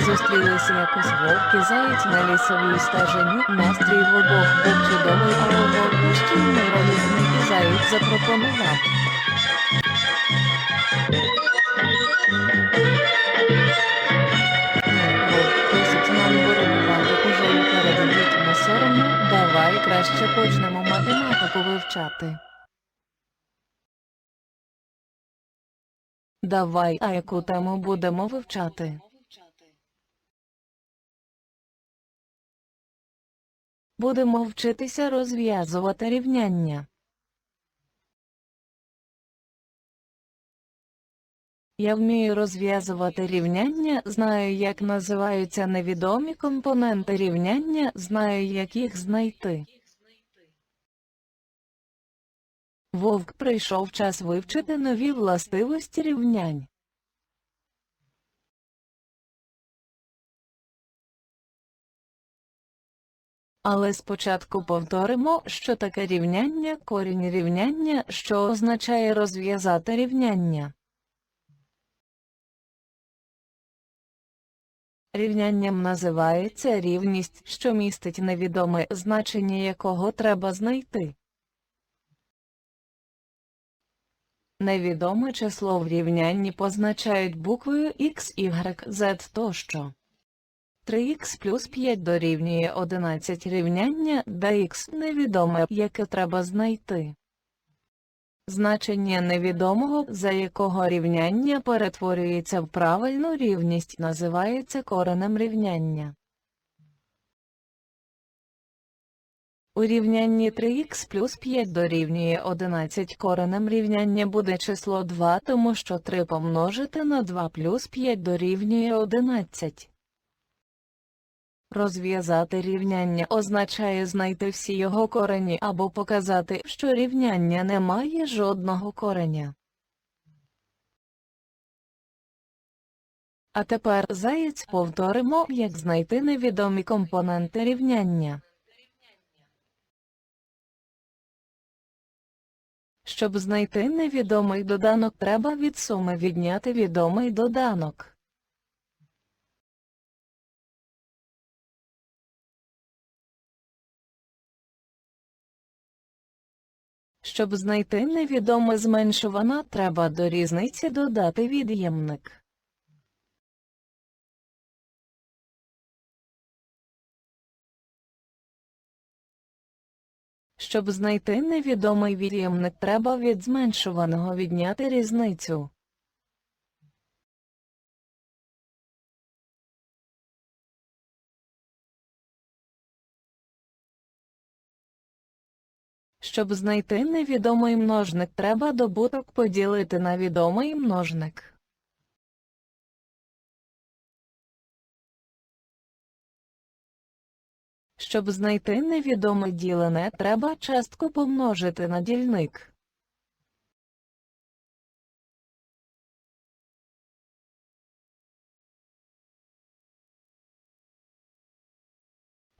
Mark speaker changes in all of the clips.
Speaker 1: Зустрілися якось вовки заєць на лісовій стежині. Настрій в обох був чудовий, але вовк постійний ролі заєць запропонував. Давай краще почнемо математику вивчати. Давай, а яку тему будемо вивчати? Будемо вчитися розв'язувати рівняння. Я вмію розв'язувати рівняння, знаю, як називаються невідомі компоненти рівняння, знаю, як їх знайти. Вовк прийшов час вивчити нові властивості рівнянь. Але спочатку повторимо, що таке рівняння, корінь рівняння, що означає розв'язати рівняння. Рівнянням називається рівність, що містить невідоме значення якого треба знайти. Невідоме число в рівнянні позначають буквою x, y, z тощо. 3х плюс 5 дорівнює 11 рівняння, де х невідоме, яке треба знайти. Значення невідомого, за якого рівняння перетворюється в правильну рівність, називається коренем рівняння. У рівнянні 3х плюс 5 дорівнює 11 коренем рівняння буде число 2, тому що 3 помножити на 2 плюс 5 дорівнює 11. Розв'язати рівняння означає знайти всі його корені або показати, що рівняння не має жодного кореня. А тепер заєць повторимо, як знайти невідомі компоненти рівняння. Щоб знайти невідомий доданок, треба від суми відняти відомий доданок. Щоб знайти невідоме зменшувана, треба до різниці додати від'ємник. Щоб знайти невідомий від'ємник, треба від зменшуваного відняти різницю. Щоб знайти невідомий множник, треба добуток поділити на відомий множник. Щоб знайти невідоме ділене, треба частку помножити на дільник.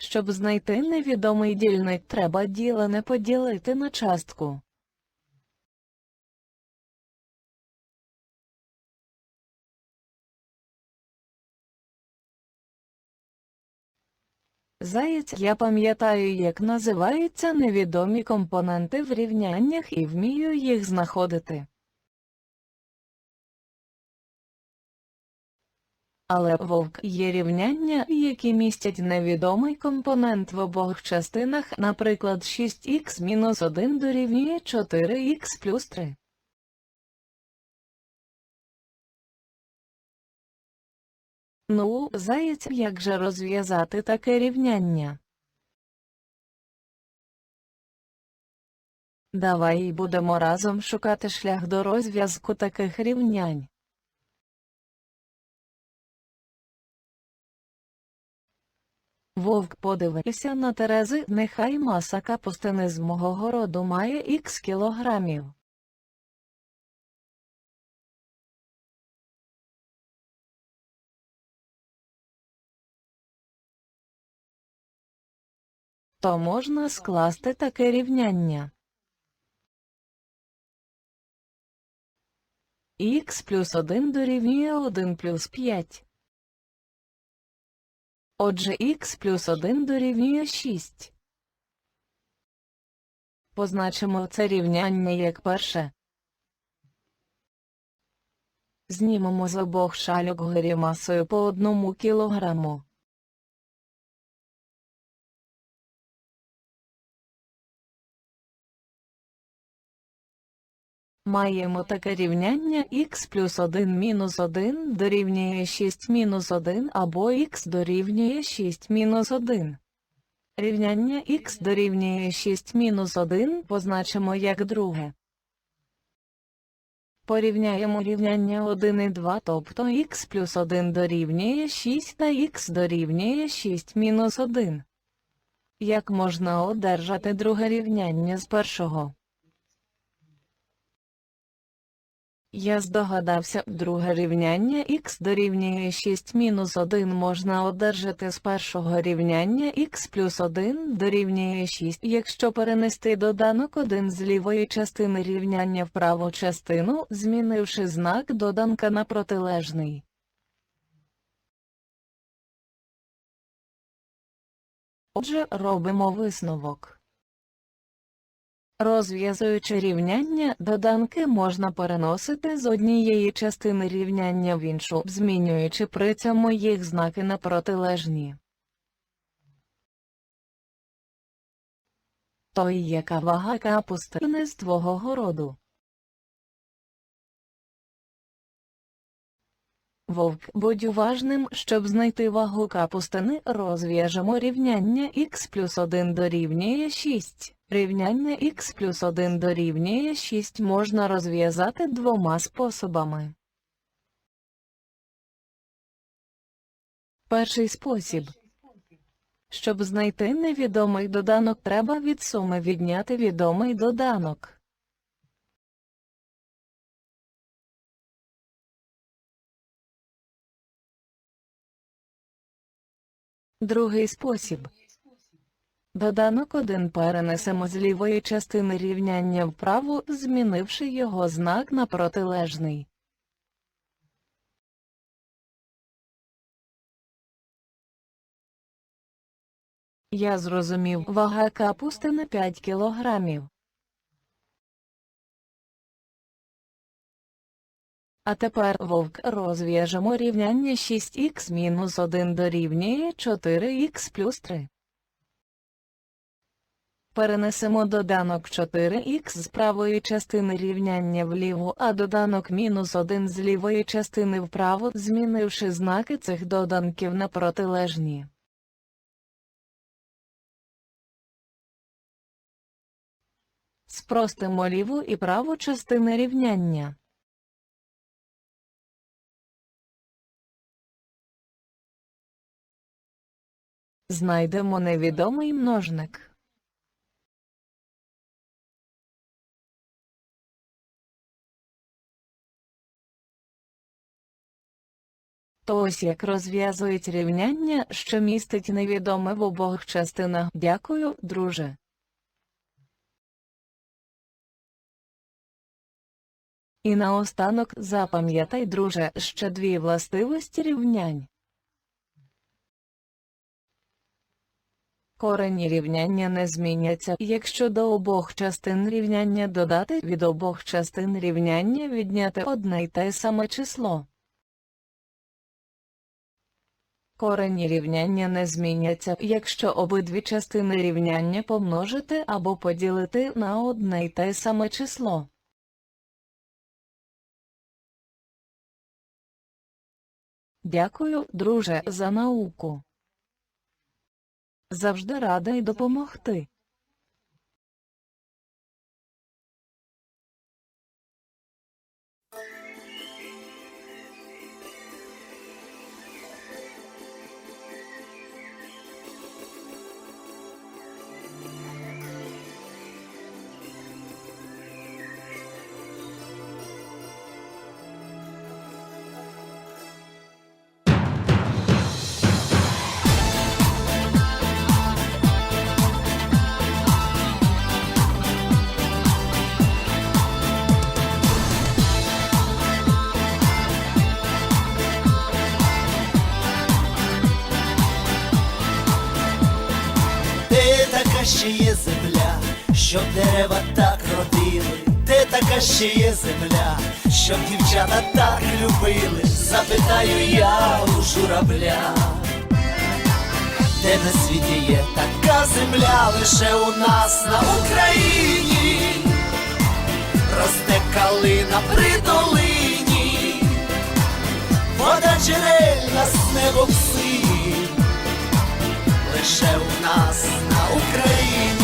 Speaker 1: Щоб знайти невідомий дільник, треба ділене поділити на частку. Заєць, я пам'ятаю, як називаються невідомі компоненти в рівняннях і вмію їх знаходити. Але вовк є рівняння, які містять невідомий компонент в обох частинах, наприклад, 6х-1 дорівнює 4х плюс 3. Ну, заєць, як же розв'язати таке рівняння? Давай будемо разом шукати шлях до розв'язку таких рівнянь. Вовк подивився на Терези, нехай маса капустини з мого городу має ікс кілограмів. То можна скласти таке рівняння. Х плюс 1 дорівнює 1 плюс 5. Отже, х плюс 1 дорівнює 6. Позначимо це рівняння як перше. Знімемо з обох шальок горі масою по одному кілограму. Маємо таке рівняння х плюс 1 мінус 1 дорівнює 6 мінус 1 або х дорівнює 6 мінус 1. Рівняння х дорівнює 6 мінус 1 позначимо як друге. Порівняємо рівняння 1 і 2, тобто х плюс 1 дорівнює 6 та х дорівнює 6 мінус 1. Як можна одержати друге рівняння з першого? Я здогадався, друге рівняння х дорівнює 6 мінус 1 можна одержати з першого рівняння х плюс 1 дорівнює 6, якщо перенести доданок 1 з лівої частини рівняння в праву частину, змінивши знак доданка на протилежний. Отже, робимо висновок. Розв'язуючи рівняння, доданки можна переносити з однієї частини рівняння в іншу, змінюючи при цьому їх знаки на протилежні. То й яка вага капустини з твого городу? Вовк, будь уважним, щоб знайти вагу капустини, розв'яжемо рівняння х плюс 1 дорівнює 6. Рівняння х плюс 1 дорівнює 6 можна розв'язати двома способами. Перший спосіб. Щоб знайти невідомий доданок, треба від суми відняти відомий доданок. Другий спосіб. Доданок 1 перенесемо з лівої частини рівняння вправо, змінивши його знак на протилежний. Я зрозумів, вага капустини 5 кілограмів. А тепер, вовк, розв'яжемо рівняння 6х мінус 1 дорівнює 4х плюс 3. Перенесемо доданок 4х з правої частини рівняння вліву, а доданок мінус 1 з лівої частини вправо, змінивши знаки цих доданків на протилежні. Спростимо ліву і праву частини рівняння. Знайдемо невідомий множник. То ось як розв'язують рівняння, що містить невідоме в обох частинах. Дякую, друже. І наостанок запам'ятай, друже, ще дві властивості рівнянь. Корені рівняння не зміняться, якщо до обох частин рівняння додати від обох частин рівняння відняти одне й те саме число. Корені рівняння не зміняться, якщо обидві частини рівняння помножити або поділити на одне й те саме число. Дякую, друже, за науку. Завжди радий допомогти.
Speaker 2: Щоб дерева так родили, де така ще є земля, щоб дівчата так любили, запитаю я у журавля. Де на світі є така земля, лише у нас на Україні росте калина при долині, вода джерельна з небом синім, лише у нас на Україні.